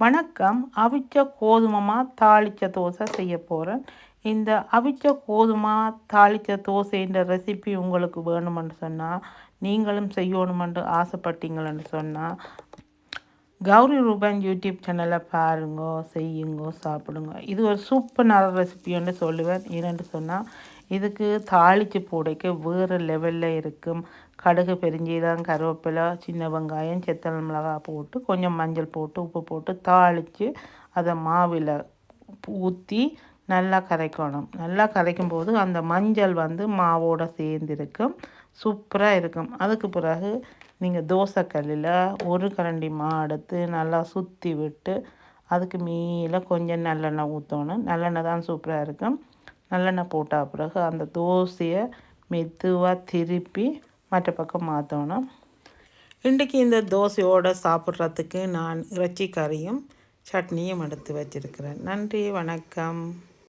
வணக்கம். அவிச்ச கோதுமமாக தாளித்த தோசை செய்ய போகிறேன் இந்த அவிச்ச கோதுமா தாளித்த தோசைன்ற ரெசிபி உங்களுக்கு வேணுமென்று சொன்னால் நீங்களும் செய்யணுமென்று ஆசைப்பட்டீங்களன்னு சொன்னால் கௌரி ரூபன் யூடியூப் சேனலை பாருங்கோ செய்யுங்கோ சாப்பிடுங்க. இது ஒரு சூப்பர் நல்ல ரெசிபின்னு சொல்லுவேன். ஏன்னு சொன்னால் இதுக்கு தாளித்து போடைக்கு வேறு லெவலில் இருக்கும். கடுகு பெருஞ்சீரகம் கருவேப்பிலை சின்ன வெங்காயம் செத்தல் மிளகாய் போட்டு கொஞ்சம் மஞ்சள் போட்டு உப்பு போட்டு தாளித்து அதை மாவில் ஊற்றி நல்லா கரைக்கணும். நல்லா கரைக்கும் போது அந்த மஞ்சள் வந்து மாவோடு சேர்ந்துருக்கும். சூப்பராக இருக்கும். அதுக்கு பிறகு நீங்கள் தோசைக்கல்லில் ஒரு கரண்டி மா எடுத்து நல்லா சுற்றி விட்டு அதுக்கு மேலே கொஞ்சம் நல்லெண்ணெய் ஊற்றணும் நல்லெண்ணெய் தான் சூப்பராக இருக்கும். நல்லெண்ணெய் போட்டால் பிறகு அந்த தோசையை மெதுவாக திருப்பி மற்ற பக்கம் மாற்றணும் இன்றைக்கி இந்த தோசையோடு சாப்பிட்றதுக்கு நான் இறைச்சி கறியும் சட்னியும் எடுத்து வச்சுருக்கிறேன். நன்றி வணக்கம்.